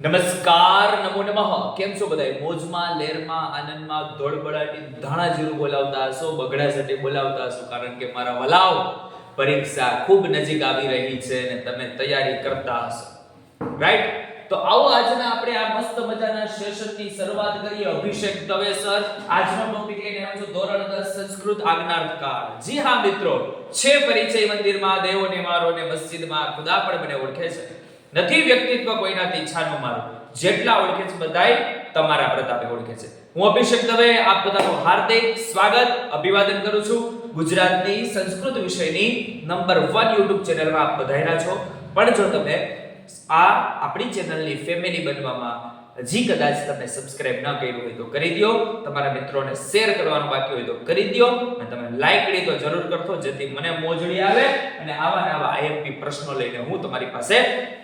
નમસ્કાર, નમો નમઃ. કેમ છો બધાય? મોજમાં, લેરમાં, આનંદમાં ધોળબડાટી ધાણા જીરું બોલાવતા હશો, બગડા સટી બોલાવતા હશો, કારણ કે મારા વલાવ પરીક્ષા ખૂબ નજીક આવી રહી છે અને તમે તૈયારી કરતા હશો. રાઈટ તો આવો આજના આપણે આ મસ્ત મજાના સેશનની શરૂઆત કરીએ. અભિષેક દવે સર. આજનો ટોપિક લઈને આવ્યો છું, ધોરણ 10 સંસ્કૃત આજ્ઞાર્થકાર. જી હા મિત્રો. છે પરિચય મંદિરમાં, દેવોને મારો ને મસ્જિદમાં, ખુદા પણ મને ઓળખે છે. નથી વ્યક્તિત્વ કોઈનાથી ઈચ્છાનું મારું. જેટલા ઓળખે છે બધાય તમારા પ્રતાપે ઓળખે છે. હું અભિષેક દવે આપ બધાનું હાર્દિક સ્વાગત, અભિવાદન કરું છું. ગુજરાતની સંસ્કૃત વિષયની નંબર 1 YouTube ચેનલમાં આપ બધાયના છો. પણ જો તમે આ આપણી ચેનલની ફેમિલી બનવામાં હજી કદાચ તમે સબસ્ક્રાઇબ ન કર્યું હોય તો કરી દો. તમારા મિત્રોને શેર કરવાનું બાકી હોય તો કરી દો. અને તમે લાઈક કરી તો જરૂર કરશો, જેથી મને મોજડી આવે અને આવા ને આવા આઈએમપી પ્રશ્નો લઈને હું તમારી પાસે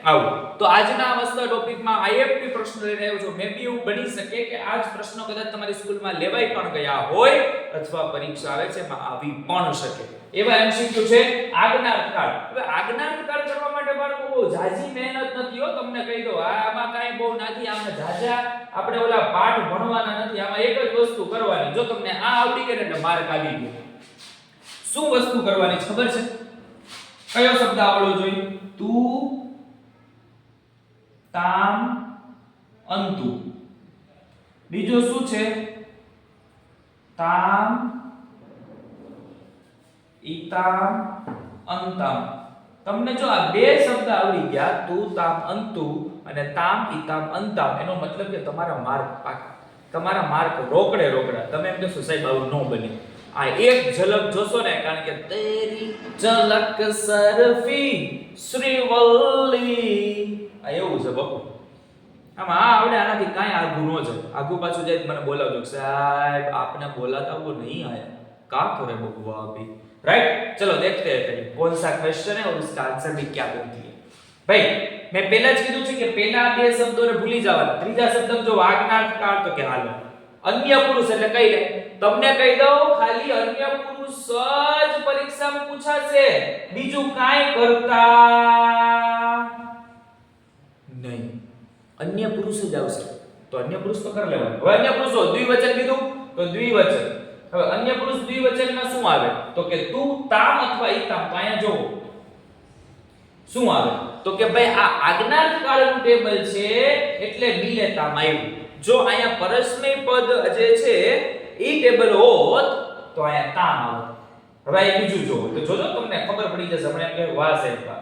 આવું. તો આજના આ ટોપિકમાં આઈએમપી પ્રશ્ન લઈને આવ્યો છું. મે બી એવું બની શકે કે આ જ પ્રશ્નો કદાચ તમારી સ્કૂલમાં લેવાય પણ ગયા હોય અથવા પરીક્ષા આવે છે એમાં આવી પણ શકે. એવા એમસીક્યુ છે આજ્ઞાર્થકાળ હવે આજ્ઞાર્થકાળ કરવા માટે બાળકો બહુ ઝાઝી મહેનત નથી હો. તમને કહી દો આમાં કાંઈ બહુ નથી, આમાં ઝાઝા આપણે ઓલા પાઠ ભણવાના નથી, આમાં એક જ વસ્તુ કરવાની. જો તમને આ આવડી ગઈ એટલે માર્ક આવી ગયો. શું વસ્તુ કરવાની? ખબર છે? કયો શબ્દ આવડવો જોઈએ? તું તામ અંતુ. બીજો શું છે? તામ ઈતામ અંતામ. તમને જો આ બે શબ્દ આવડી ગયા, તુ, તામ, અંતુ અને તામ, ઈતામ, અંતામ, એનો મતલબ કે તમારા માર્ક પાકા. તમારા માર્ક રોકડે રોકડા. તમે એમ કહેશો, સાહેબ, આવું ન બને. આ એક ઝલક જોશો ને, કારણ કે તેરી ઝલક સરફી આમાં આ આવડે આનાથી કાંઈ આઘું ન છે આઘું પાછું જાય તો મને બોલાવજો કે સાહેબ आपने बोला था वो नहीं आया का करे बबुआ अभी राइट चलो देखते हैं कहीं कौन सा क्वेश्चन है और उसका आंसर भी क्या बनती है ભાઈ મેં પહેલા જ કીધું છે કે પહેલા બે શબ્દોને ભૂલી જવાના ત્રીજા શબ્દ જો વાગનાર્થ કાળ તો કે હાલો અન્ય પુરુષ એટલે કઈ લે તમને કહી દઉં ખાલી અન્ય પુરુષ જ પરીક્ષામાં પૂછાશે બીજું કાંઈ કરતા અન્ય પુરુષ જ આવશે. તો અન્ય પુરુષ તો કરી લેવાનું. હવે અન્ય પુરુષો દ્વિવચન કીધું, તો દ્વિવચન. હવે અન્ય પુરુષ દ્વિવચનમાં શું આવે? તો કે તું તામ અથવા ઈતામ તો અહીંયા જોવો. શું આવે? તો કે ભાઈ આ આજ્ઞાત કાળનું ટેબલ છે, એટલે મિલેતામ આવ્યું જો અહીંયા પરસ્મય પદ જે છે, ઈ ટેબલ હોત, તો અહીંયા તામ આવત હવે આ બીજું જોવો. તો જોજો તમને ખબર પડી જશે, હમણાં એમ કે વાસ સાહેબ વાહ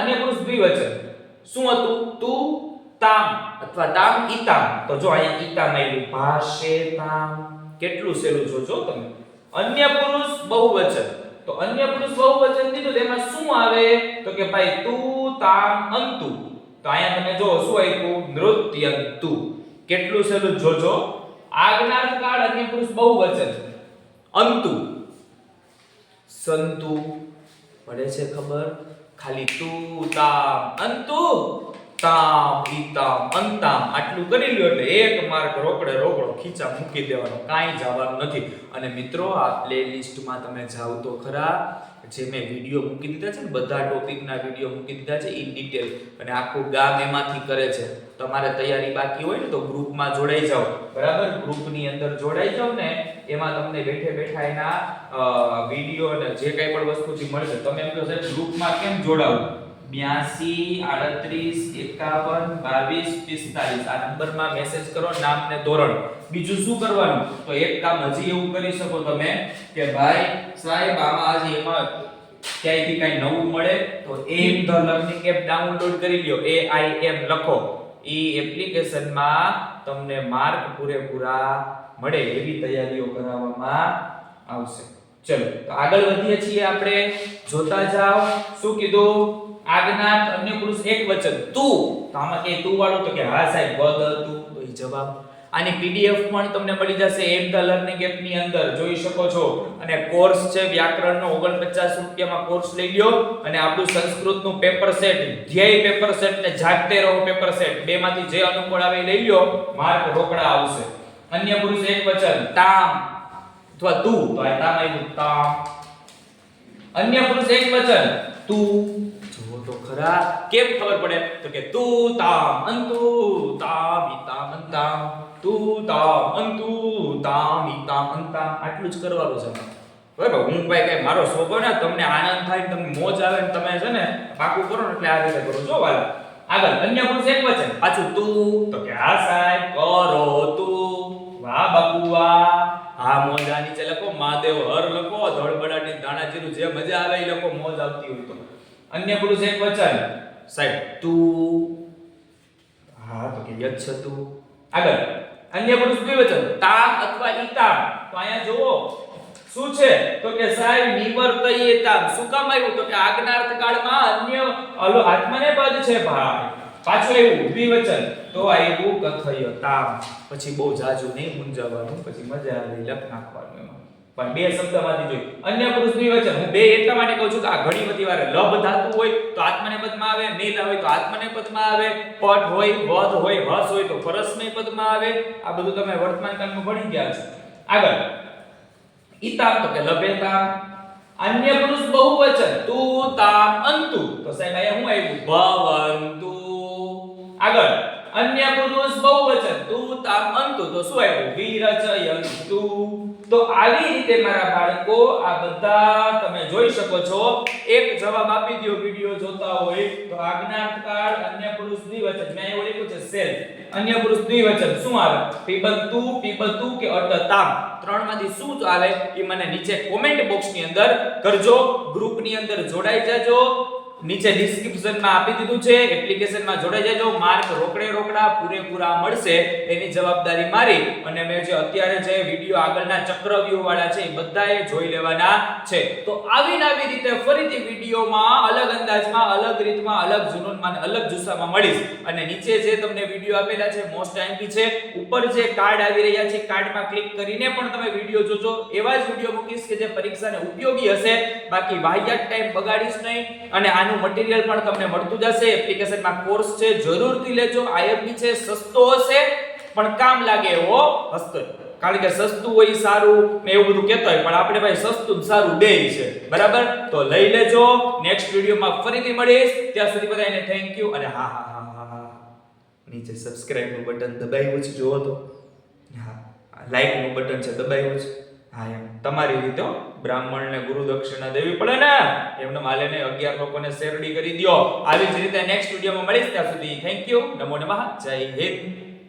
અન્ય પુરુષ દ્વિવચન. શું હતું? તું તામ અથવા તામ ઈતામ. તો જો અહીંયા ઈતામ આવ્યું ભાષે તામ. કેટલું સહેલું જોજો તમે. અન્ય પુરુષ બહુવચન. તો અન્ય પુરુષ બહુવચન દીધું એમાં શું આવે? તો કે ભાઈ, તું તામ અંતુ. તો અહીંયા તમે જો શું આપ્યું? નૃત્યંતુ. કેટલું સહેલું જોજો. આજ્ઞાર્થ કાળ અન્ય પુરુષ બહુવચન. અંતુ. સંતુ. પડે છે ખબર? ખાલી તું, તામ, અંતુ, તામ ઈતામ અંતામ આટલું કરી લ્યો એટલે એક માર્ક રોકડે રોકડો ખીચા મૂકી દેવાનો, કાંઈ જવાનું નથી. અને મિત્રો, આ પ્લેલિસ્ટમાં તમે જાઓ તો ખરા, જે મેં વીડિયો મૂકી દીધા છે ને, બધા ટોપિકના વીડિયો મૂકી દીધા છે ઇન ડિટેલ અને આખું ગામ એમાંથી કરે છે. તમારે તૈયારી બાકી હોય ને તો ગ્રુપમાં જોડાઈ જાઓ. બરાબર? ગ્રુપની અંદર જોડાઈ જાઓ ને એમાં તમને બેઠે બેઠા એના વીડિયો અને જે કંઈ પણ વસ્તુથી મળશે તમે એમ કહો સાહેબ ગ્રુપમાં કેમ જોડાવું? બ્યાસી, આડત્રીસ, એકાવન, બાવીસ, પિસ્તાલીસ. આ નંબરમાં મેસેજ કરો, નામ ને ધોરણ. બીજું શું કરવાનું? તો એક કામ હજી એવું કરી શકો તમે કે ભાઈ, સાહેબ, આમાં આજે એમાં ક્યાંયથી કાંઈ નવું મળે, તો એમ ધ લર્નિંગ એપ ડાઉનલોડ કરી લ્યો. એ આઈ એમ લખો. એ એપ્લિકેશનમાં તમને માર્ક પૂરેપૂરા મળે એવી તૈયારીઓ કરાવવામાં આવશે. ચલો, તો આગળ વધીએ છીએ આપણે. જોતા જાઓ. શું કીધું? આજ્ઞાત અન્ય પુરુષ એક વચન. તું, તો આમાં કે તું વાળું? તો કે, હા, સાહેબ બદ તું. તો એ જવાબ. આની પીડીએફ પણ તમને મળી જશે. એમ ધ લર્નિંગ એપની અંદર. જોઈ શકો છો. અને કોર્સ છે, વ્યાકરણનો 49 રૂપિયામાં કોર્સ લઈ લ્યો. અને આપણું સંસ્કૃતનું paper set, Dhyey paper set ને જાગતે રહો પેપર સેટ. બેમાંથી જે અનુકૂળ આવે લઈ લ્યો. માર્ક રોકડા આવશે. અન્ય પુરુષ એક વચન, તામ. અથવા તું. તો આ તામ આવ્યું તામ. અન્ય પુરુષ એક તું. જો તો ખરા. કેમ ખબર પડે? તો કે તું તામ અંતુ તામ ઈતામ અંતામ. તું તામ અંતુ તામ ઈતામ અંતામ. આટલું જ કરવાનું છે. બરાબર હું ભાઈ કઈ મારો હોય ને તમને આનંદ થાય તમને મોજ આવે ને તમે છે ને પાકું કરો ને એટલે આ રીતે કરો. છો વાલા. આગળ, અન્ય પુરુષ એક વચન. પાછું તું. તો કે હા સાહેબ, કરો તું. વાહ બાપુ, વાહ. હા મોજા નીચે લખો, મહાદેવ, હર લખો ધડબડાટી દાણાજીરું જે મજા આવે એ લખો મોજ આવતી હોય તો. અન્ય પુરુષ એક વચન. સાહેબ, તું. હા, તો કે યચ્છ તું. આગળ. અન્ય પુરુષ દ્વિવચન તા અથવા ઈતા તો. અહીંયા જુઓ. શું છે? તો કે સાહેબ નિવર્તયેતામ શું કામ આવ્યું? તો કે આજ્ઞાર્થ કાળમાં અન્ય આત્મને પદ છે, ભાઈ. પાછું એવું દ્વિવચન. તો આવ્યું કથયતામ પછી બહુ જાજુ નહીં મૂંઝાવાનું, પછી મજા આવે લખ નાખવાનું એમાં. પણ બે શબ્દમાંથી જોઈ અન્ય પુરુષ વચન હું બે એટલા માટે કહું છું કે આ ઘણી બધી વાર લભ ધાતુ હોય તો આત્મને પદમાં આવે, મેલ હોય તો આત્મને પદમાં આવે પટ હોય વધ હોય, હસ હોય તો પરસ્મય પદમાં આવે. આ બધું તમે વર્તમાન કાળમાં ભણી ગયા છો. આગળ. ઈતામ તો કે લભેતામ અન્ય પુરુષ બહુવચન. તું તામ અંતુ. તો સાહેબ, અહીંયા હું આવ્યું? ભવંતુ. આગળ. અન્ય પુરુષ બહુવચન. તું તામ અંતુ તો શું આવ્યું? વિરચયંતુ તો આવી રીતે મારા બાળકો, આ બધા તમે જોઈ શકો છો. એક જવાબ આપી દો વિડિયો જોતા હોય તો આજ્ઞાતકાર અન્ય પુરુષ દ્વિવચન. મેં એવું લખ્યું છે સેલ્ફ અન્ય પુરુષ દ્વિવચન. શું આવે? પીબંતુ, પીબતુ કે અટતામ ત્રણમાંથી શું ચાલે એ મને નીચે કોમેન્ટ બોક્સની અંદર કરજો. ગ્રુપની અંદર જોડાઈ જાજો. નીચે ડિસ્ક્રિપ્શનમાં આપી દીધું છે એપ્લિકેશનમાં જોડાઈ જજો માર્ક રોકડે રોકડા, પૂરેપૂરા મળશે એની જવાબદારી મારી અને મેં જે અત્યારે જે વીડિયો આગળના ચક્રવ્યૂહ વાળા છે એ બધાએ જોઈ લેવાના છે. તો આવી આવી રીતે ફરીથી વિડીયોમાં અલગ અંદાજમાં, અલગ રીતમાં, અલગ જુનૂનમાં અલગ જુસ્સામાં મળીશ. અને નીચે જે તમને વીડિયો આપેલા છે મોસ્ટ આઈમ્પી છે, ઉપર જે કાર્ડ આવી રહ્યા છે કાર્ડમાં ક્લિક કરીને પણ તમે વીડિયો જોજો. એવા જ વીડિયો મૂકીશ કે જે પરીક્ષાને ઉપયોગી હશે. બાકી વાહિયાત ટાઈમ બગાડીશ નહીં. અને આનું મટીરીયલ પણ તમને મળતું જશે. એપ્લિકેશનમાં કોર્સ છે, જરૂરથી લેજો. આઈએમપી છે, સસ્તો હશે. પણ કામ લાગે એવો હશે કારણ કે સસ્તું હોય સારું ને એવું બધું કહેતા હોય. પણ આપણે ભાઈ સસ્તું સારું બે છે. બરાબર? તો લઈ લેજો. નેક્સ્ટ વિડીયોમાં ફરીથી મળીશ. ત્યાં સુધી બધાને થેન્ક યુ અને હા હા હા હા નીચે સબસ્ક્રાઇબનું બટન દબાવ્યું છે, જુઓ તો. હા લાઈકનું બટન છે, દબાવ્યું છે. હા, એમ. તમારી રીતે. બ્રાહ્મણને ગુરુ દક્ષિણા દેવી પડે ને, એમને માલેને 11 લોકોને શેરડી કરી દ્યો. આવી જ રીતે નેક્સ્ટ વિડીયોમાં મળીશ ત્યાં સુધી. થેન્ક યુ નમો નમઃ. જય હિન્દ.